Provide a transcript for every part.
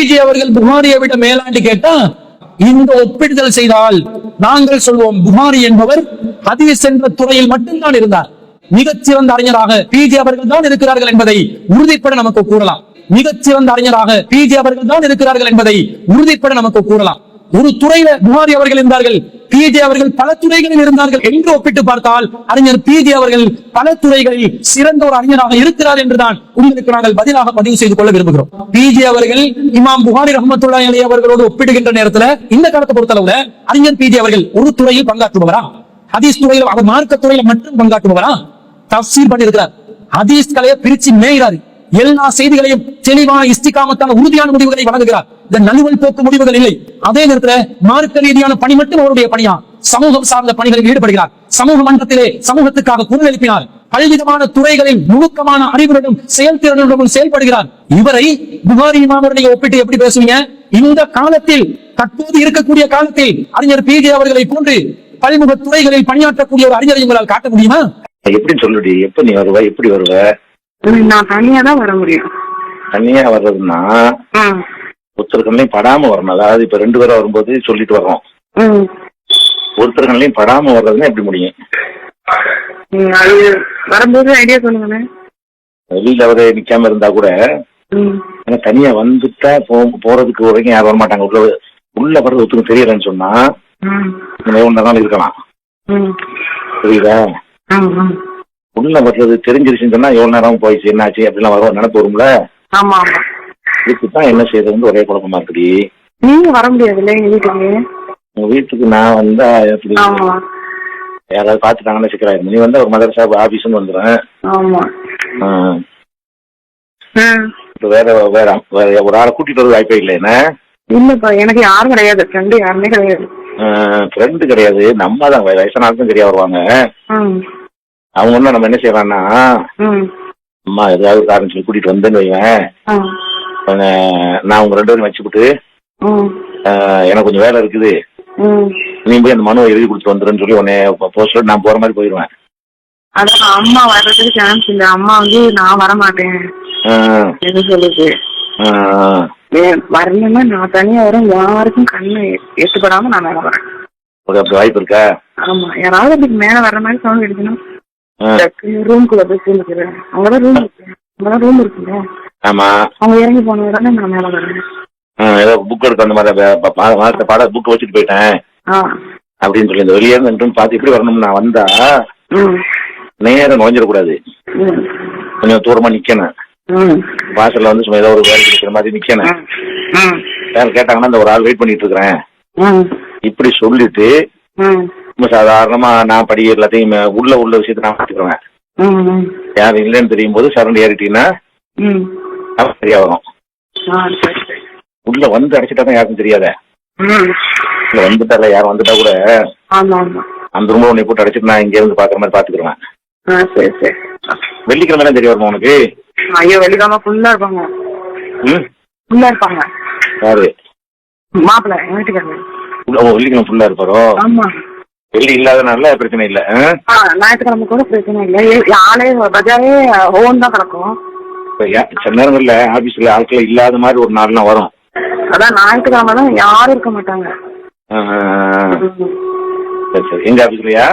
PJ அவர்கள் புகாரியை விட மேலாண்டு கேட்டா இந்த ஒப்பிடுதல் செய்தால் நாங்கள் சொல்வோம் புகாரி என்பவர் ஹதீஸ் என்ற துறையில் மட்டும்தான் இருந்தார். மிகச்சிறந்த அறிஞராக பிஜி அவர்கள் தான் இருக்கிறார்கள் என்பதை உறுதிப்பட நமக்கு கூறலாம். மிகச்சிறந்த அறிஞராக பிஜி அவர்கள் தான் இருக்கிறார்கள் என்பதை உறுதிப்பட நமக்கு கூறலாம். ஒரு துறையில புகாரி அவர்கள் இருந்தார்கள் பிஜே அவர்கள் பல துறைகளில் இருந்தார்கள் என்று ஒப்பிட்டு பார்த்தால் அறிஞர் பிஜே அவர்கள் பல துறைகளில் சிறந்த ஒரு அறிஞராக இருக்கிறார் என்றுதான் உங்களுக்கு நாங்கள் பதிலாக பதிவு செய்து கொள்ள விரும்புகிறோம். பிஜே அவர்கள் இமாம் புகாரி ரஹமத்துல்லாஹி அலைஹி அவர்களோடு ஒப்பிடுகின்ற நேரத்துல இந்த காலத்தை பொறுத்தளவுல அறிஞர் பிஜே அவர்கள் ஒரு துறையில் பங்காற்றுபவரா? ஹதீஸ் துறையில் அவர் மார்க்க துறையில மட்டும் பங்காற்றுபவரா? தப்சீர் பண்ணியிருக்கிறார். ஹதீஸ் கலையை பிரிச்சு மேய்கிறார். எல்லா செய்திகளையும் தெளிவான இஸ்திகாமத்தான உறுதியான முடிவுகளை வழங்குகிறார். இந்த நலுவல் போக்கு முடிவுகள் இல்லை. அதே நேரத்துல மார்க்க ரீதியான பணி மட்டும் அவருடைய பணியா? சமூகம் சார்ந்த பணிகளில் ஈடுபடுகிறார். சமூக மன்றத்திலே சமூகத்துக்காக குரல் எழுப்பினார் பல்விதமான துறைகளில் நுணுக்கமான அறிவுடன் செயல்திறனுடன் செயல்படுகிறார். இவரை புகாரி இமாமுடைய ஒப்பிட்டு எப்படி பேசுவீங்க? இந்த காலத்தில் தற்போது இருக்கக்கூடிய காலத்தில் அறிஞர் பிஜே அவர்களை போன்று பல்முக துறைகளில் பணியாற்றக்கூடிய ஒரு அறிஞரை உங்களால் காட்ட முடியுமா? எப்படின்னு சொல்லுடி. எப்ப நீ வருவ? எப்படி வருவ? நான் தனியா தான் வர முடியும். தனியா வர்றதுன்னா ம் ஒருத்தர் கண்ணையும் படாம வரணும். அதாவது இப்ப ரெண்டு பேரும் வரும்போது சொல்லிட்டு வர்றோம். ம். ஒருத்தர் கண்ணையும் படாம வர்றதுன்னா எப்படி முடியும்? வரும்போது ஐடியா சொல்லுங்கண்ணே. வெளியில அவரு நிக்காம இருந்தா கூட ஆனா தனியா வந்துட்டா போறதுக்கு வரைக்கும் யாரும் வர மாட்டாங்க உள்ள உள்ள வர்றது ஒருத்தருக்கு தெரியலன்னு சொன்னா எவ்வளவு நாள் இருக்கலாம். புரியுதா? உள்ள வர்றது தெரிஞ்சிருச்சுன்னு சொன்னா எவ்வளவு நேரம் போயிடுச்சு என்னாச்சு அப்படிலாம் வரும் நினைப்பு வரும்ல? இதுக்கு தான் என்ன செய்யறது ஒரே குழப்பமா இருக்குடி. நீங்க வர முடியாதுல்ல எங்க வீட்டுக்கு? உங்க வீட்டுக்கு நான் வந்தா எப்படி? ஆமா. யாராவது பாத்துட்டாங்கன்னு சிக்கலாயிரும். நீ வந்து ஒரு மதரசா ஆபீஸ்னு வந்துடுறேன். ஆமா. வேற வேற வேற ஒரு ஆளை கூட்டிட்டு வர வாய்ப்பே இல்லை என்ன? இல்லப்பா எனக்கு யாரும் கிடையாது. ஃப்ரெண்டு யாருமே கிடையாது. ஃப்ரெண்டு கிடையாது. நம்ம தான் வயசான ஆளுக்கும் சரியா வருவாங்க. அவங்க ஒன்றும் நம்ம என்ன செய்யறான்னா அம்மா ஏதாவது காரணம் சொல்லி கூட்டிட்டு வந்தேன்னு வைவேன் நான் உங்க ரெண்டு பேரும் வச்சுக்கிட்டு எனக்கு கொஞ்சம் வேலை இருக்குது. நீ போய் அந்த மனுவை எழுதி கொடுத்துட்டு வந்துருன்னு சொல்லி உன்னை போஸ்ட் நான் போற மாதிரி போயிடுவேன் அதான் அம்மா வர்றதுக்கு சான்ஸ் இல்ல. அம்மா வந்து நான் வர மாட்டேன் எது சொல்லுது வரலன்னா நான் தனியா வரேன் யாருக்கும் கண்ணு எட்டுப்படாம நான் மேல வரேன். அப்படி வாய்ப்பு இருக்கா? ஆமா. யாராவது அதுக்கு மேல வர்ற மாதிரி சவுண்ட் எடுக்கணும் ரூம்குள்ள போய் சேர்ந்துக்கிறேன் அங்கதான் ரூம் இருக்கு. அங்கதான் ரூம் இருக்குல்ல? ஆமா. அவங்க இறங்கி போன உடனே நான் மேல வரேன் ஏதோ புக் எடுக்க அந்த மாதிரி பாட புக் வச்சுட்டு போயிட்டேன். அப்படின்னு சொல்லி இந்த வெளியே இருந்து பார்த்து எப்படி வரணும் நான் வந்தா நேரம் நுழைஞ்சிடக்கூடாது. கொஞ்சம் தூரமா நிக்கணும். வாசல்ல வந்து சும்மா ஏதோ ஒரு வேலை கிடைக்கிற மாதிரி நிக்கணும். யாரும் கேட்டாங்கன்னா இந்த ஒரு ஆள் வெயிட் பண்ணிட்டு இருக்கிறேன். இப்படி சொல்லிட்டு சாதாரணமா நான் படி எல்லாத்தையும் உள்ள உள்ள விஷயத்தை நான் பார்த்துக்கிறேன். யாரும் இல்லைன்னு தெரியும் போது சரண்டு ஏறிட்டீங்கன்னா அப்ப சரியா வரும் உள்ள வந்து அடைச்சிட்டா தான் யாருக்கும் தெரியாத? உள்ள வந்துட்டால யாரும் வந்துட்டா கூட அந்த ரூம்ல உன்னை போட்டு அடைச்சிட்டு நான் இங்க இருந்து பாக்குற மாதிரி பாத்துக்கிறேன் ஆ சரி சரி. வெள்ளிக்கிழமை தான் தெரிய வருமா உனக்கு? ஐயோ வெள்ளிக்கிழமை ஃபுல்லா இருப்பாங்க. ம். ஃபுல்லா இருப்பாங்க. யாரு? மாப்பிள்ள வெள்ளிக்கிழமை ஃபுல்லா இருப்பாரோ? ஆமா. வெள்ளி இல்லாதனால பிரச்சனை இல்ல ஞாயிற்றுக்கிழமை கூட பிரச்சனை இல்லை. ஆளே பஜாரே ஓன் தான் கிடக்கும். சில நேரங்கள்ல ஆபீஸ்ல ஆட்கள் இல்லாத மாதிரி ஒரு நாள்லாம் வரும். அதான் ஞாயிற்றுக்கிழமை தான் யாரும் இருக்க மாட்டாங்க. சரி சரி. எங்க ஆபீஸ்லயா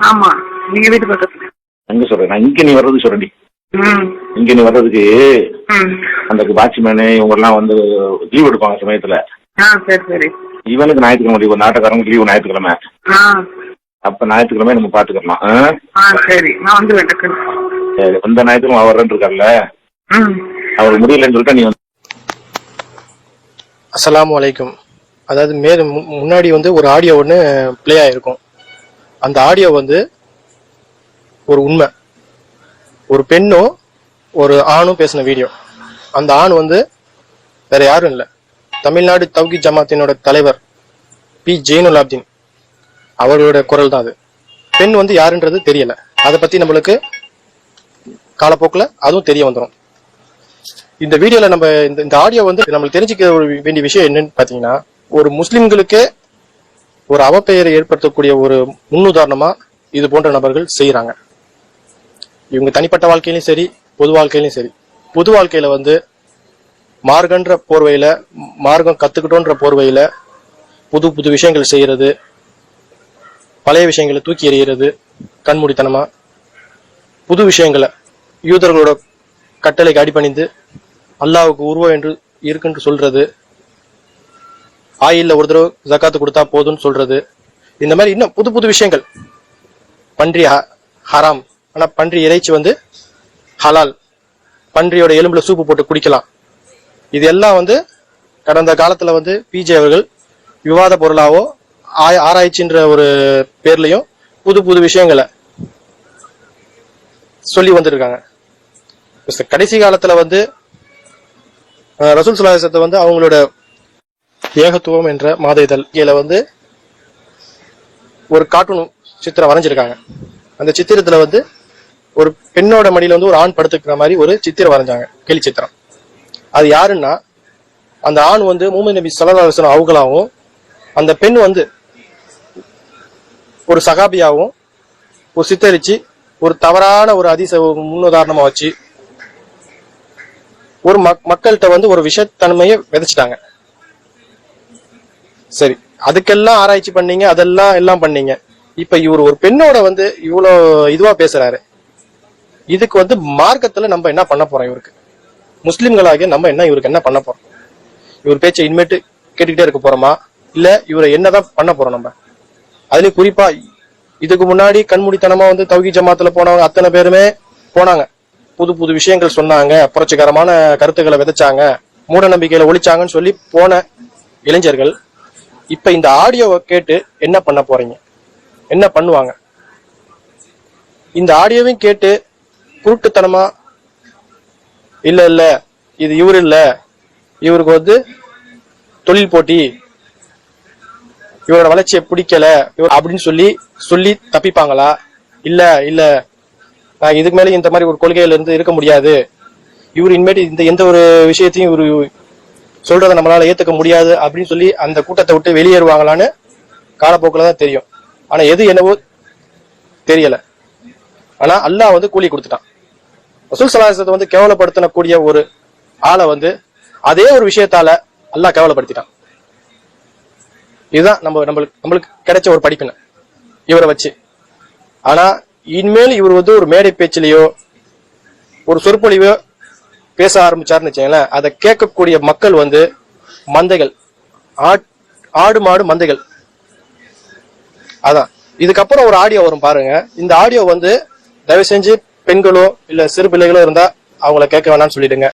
ஆமா நீங்க வீட்டு பக்கத்துல. அங்க சொல்றேன். நான் இங்க நீ வர்றது சொல்றேன்டி. ம். இங்க நீ வர்றதுக்கு அந்த வாட்ச்மேனு இவங்க எல்லாம் வந்து லீவ் எடுப்பாங்க சமயத்துல. இவனுக்கு ஞாயிற்றுக்கிழமை லீவு நாட்டக்காரங்க லீவு ஞாயிற்றுக்கிழமை. அப்ப ஞாயிற்றுக்கிழமை நம்ம பாத்துக்கலாம் சரி. வந்து சரி இந்த ஞாயிற்றுக்கிழமை வரேன்னு இருக்கார்ல. அவர் முடியலன்னு சொல்லிட்டு நீ வந்து அலைக்கும். அதாவது மேல முன்னாடி வந்து ஒரு ஆடியோ ஒன்று பிளே ஆயிருக்கும். அந்த ஆடியோ வந்து ஒரு உண்மை. ஒரு பெண்ணும் ஒரு ஆணும் பேசின வீடியோ அந்த ஆண் வந்து வேற யாரும் இல்லை. தமிழ்நாடு தவ்கி ஜமாத்தினோட தலைவர் பி. ஜெயினுல் ஆப்தீன் அவரோட குரல் தான் அது. பெண் வந்து யாருன்றது தெரியல. அதை பத்தி நம்மளுக்கு காலப்போக்கில் அதுவும் தெரிய வந்துடும் இந்த வீடியோல நம்ம இந்த இந்த ஆடியோ வந்து நம்மளுக்கு தெரிஞ்சுக்க வேண்டிய விஷயம் என்னன்னு பாத்தீங்கன்னா ஒரு முஸ்லிம்களுக்கு ஒரு அவப்பெயரை ஏற்படுத்தக்கூடிய ஒரு முன்னுதாரணமா இது போன்ற நபர்கள் செய்யறாங்க இவங்க தனிப்பட்ட வாழ்க்கையிலும் சரி பொது வாழ்க்கையிலும் சரி. பொது வாழ்க்கையில வந்து மார்கன்ற போர்வையில மார்க்கம் கத்துக்கிட்டோன்ற போர்வையில புது புது விஷயங்கள் செய்யறது பழைய விஷயங்களை தூக்கி எறிகிறது கண்மூடித்தனமா புது விஷயங்களை யூதர்களோட கட்டளைக்கு அடிபணிந்து அல்லாவுக்கு உருவம் என்று இருக்குன்னு சொல்றது. ஆயில்ல ஒரு தடவை ஜக்காத்து கொடுத்தா போதும்னு சொல்றது. இந்த மாதிரி இன்னும் புது புது விஷயங்கள். பன்றி ஹ- ஹராம். ஆனா பன்றி இறைச்சி வந்து ஹலால். பன்றியோட எலும்புல சூப்பு போட்டு குடிக்கலாம். இது எல்லாம் வந்து கடந்த காலத்துல வந்து பிஜே அவர்கள் விவாத பொருளாவோ ஆய்- ஆராய்ச்சின்ற ஒரு பேர்லயும் புது புது விஷயங்களை சொல்லி வந்திருக்காங்க. கடைசி காலத்துல வந்து ரசூல் சுல்லாசத்தை வந்து அவங்களோட ஏகத்துவம் என்ற மாத இதழ் வந்து ஒரு கார்ட்டூன் சித்திரம் வரைஞ்சிருக்காங்க. அந்த சித்திரத்துல வந்து ஒரு பெண்ணோட மடியில வந்து ஒரு ஆண் படுத்துக்கிற மாதிரி ஒரு சித்திரம் வரைஞ்சாங்க கேலி சித்திரம். அது யாருன்னா அந்த ஆண் வந்து மூமி நபி சல்லா அலுவலம் அவங்களாவும் அந்த பெண் வந்து ஒரு சகாபியாவும் ஒரு சித்தரிச்சு ஒரு தவறான ஒரு அதிச முன்னுதாரணமா வச்சு ஒரு மக் மக்கள்கிட்ட வந்து ஒரு விஷத்தன்மையை விதைச்சிட்டாங்க. சரி அதுக்கெல்லாம் ஆராய்ச்சி பண்ணீங்க அதெல்லாம் எல்லாம் பண்ணீங்க. இப்ப இவர் ஒரு பெண்ணோட வந்து இவ்வளோ இதுவா பேசுறாரு. இதுக்கு வந்து மார்க்கத்துல நம்ம என்ன பண்ண போறோம் இவருக்கு? முஸ்லிம்களாகிய நம்ம என்ன இவருக்கு என்ன பண்ண போறோம்? இவர் பேச்சை இனிமேட்டு கேட்டுக்கிட்டே இருக்க போறோமா? இல்ல இவரை என்னதான் பண்ண போறோம் நம்ம? அதுலயும் குறிப்பா இதுக்கு முன்னாடி கண்மூடித்தனமா வந்து தௌகி ஜமாத்துல போனவங்க அத்தனை பேருமே போனாங்க. புது புது விஷயங்கள் சொன்னாங்க புரட்சிகரமான கருத்துக்களை விதைச்சாங்க மூட நம்பிக்கையில ஒழிச்சாங்கன்னு சொல்லி போன இளைஞர்கள் இப்ப இந்த ஆடியோவை கேட்டு என்ன பண்ண போறீங்க? என்ன பண்ணுவாங்க? இந்த ஆடியோவையும் கேட்டு குருட்டுத்தனமா இல்ல இல்ல இது இவர் இல்ல இவருக்கு வந்து தொழில் போட்டி இவரோட வளர்ச்சியை பிடிக்கல இவர் அப்படின்னு சொல்லி சொல்லி தப்பிப்பாங்களா? இல்ல இல்ல இதுக்கு மேல இந்த மாதிரி ஒரு கொள்கையில இருந்து இருக்க முடியாது. இவர் இனிமேட்டு இந்த எந்த ஒரு விஷயத்தையும் இவர் சொல்றதை நம்மளால ஏத்துக்க முடியாது அப்படின்னு சொல்லி அந்த கூட்டத்தை விட்டு வெளியேறுவாங்களான்னு காலப்போக்கில் தான் தெரியும். ஆனா எது என்னவோ தெரியல. ஆனா அல்லாஹ் வந்து கூலி கொடுத்துட்டான். ரசூல் சலாசத்தை வந்து கேவலப்படுத்தக்கூடிய ஒரு ஆளை வந்து அதே ஒரு விஷயத்தால அல்லாஹ் கேவலப்படுத்திட்டான். இதுதான் நம்ம நம்மளுக்கு நம்மளுக்கு கிடைச்ச ஒரு படிப்பினை. இவரை வச்சு. ஆனா இனிமேல் இவர் வந்து ஒரு மேடை பேச்சிலேயோ ஒரு சொற்பொழிவோ பேச ஆரம்பிச்சாருன்னு வச்சுங்களேன் அதை கேட்கக்கூடிய மக்கள் வந்து மந்தைகள். ஆட்- ஆடு மாடு மந்தைகள். அதான். இதுக்கப்புறம் ஒரு ஆடியோ வரும் பாருங்க. இந்த ஆடியோ வந்து தயவு செஞ்சு பெண்களோ இல்ல சிறு பிள்ளைகளோ இருந்தா அவங்கள கேட்க வேணாம்னு சொல்லிடுங்க.